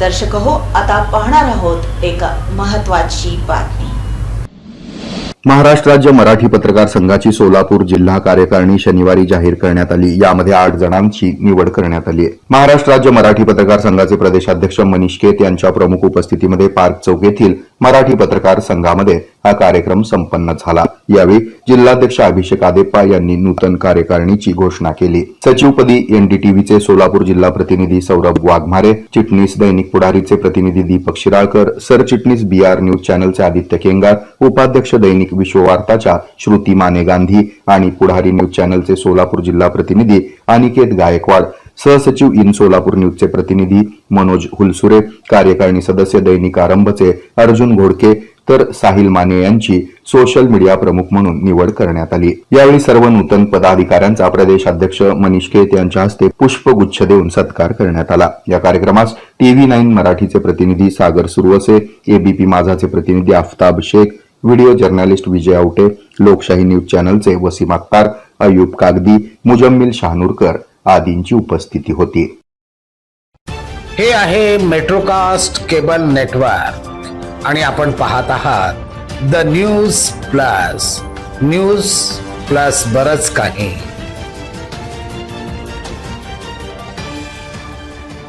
दर्शक हो आता पाहणार आहोत एक महत्वाची बातमी. महाराष्ट्र राज्य मराठी पत्रकार संघाची सोलापूर जिल्हा कार्यकारिणी शनिवारी जाहीर करण्यात आली. यामध्ये आठ जणांची निवड करण्यात आली आहे. महाराष्ट्र राज्य मराठी पत्रकार संघाचे प्रदेशाध्यक्ष मनीष केत यांच्या प्रमुख उपस्थितीमध्ये पार्क चौक येथील मराठी पत्रकार संघामध्ये हा कार्यक्रम संपन्न झाला. यावेळी जिल्हाध्यक्ष अभिषेक आदेप्पा यांनी नूतन कार्यकारिणीची घोषणा केली. सचिवपदी एनडीटीव्हीचे सोलापूर जिल्हा प्रतिनिधी सौरभ वाघमारे चिटणीस दैनिक पुढारीचे प्रतिनिधी दीपक शिराळकर सरचिटणीस बी आर न्यूज चॅनलचे आदित्य केंगार उपाध्यक्ष दैनिक विश्ववार्ताच्या श्रुती माने गांधी आणि पुढारी न्यूज चॅनलचे सोलापूर जिल्हा प्रतिनिधी अनिकेत गायकवाड. सहसचिव इन सोलापूर न्यूजचे प्रतिनिधी मनोज हुलसुरे कार्यकारिणी सदस्य दैनिक आरंभचे अर्जुन घोडके तर साहिल माने यांची सोशल मीडिया प्रमुख म्हणून निवड करण्यात आली. यावेळी सर्व नूतन पदाधिकाऱ्यांचा प्रदेशाध्यक्ष मनीष केत यांच्या हस्ते पुष्पगुच्छ देऊन सत्कार करण्यात आला. या कार्यक्रमास टीव्ही नाईन मराठीचे प्रतिनिधी सागर सुरवसे एबीपी माझाचे प्रतिनिधी Aftab Shaikh video journalist Vijay Awate Lokshahi news चॅनलचे Wasim Akhtar Ayub Kagdi Muzammil शहानूरकर आदींची उपस्थिती होती. हे आहे मेट्रोकास्ट केबल नेटवर्क आणि आपण पाहत आहात the news plus news plus बरच काही.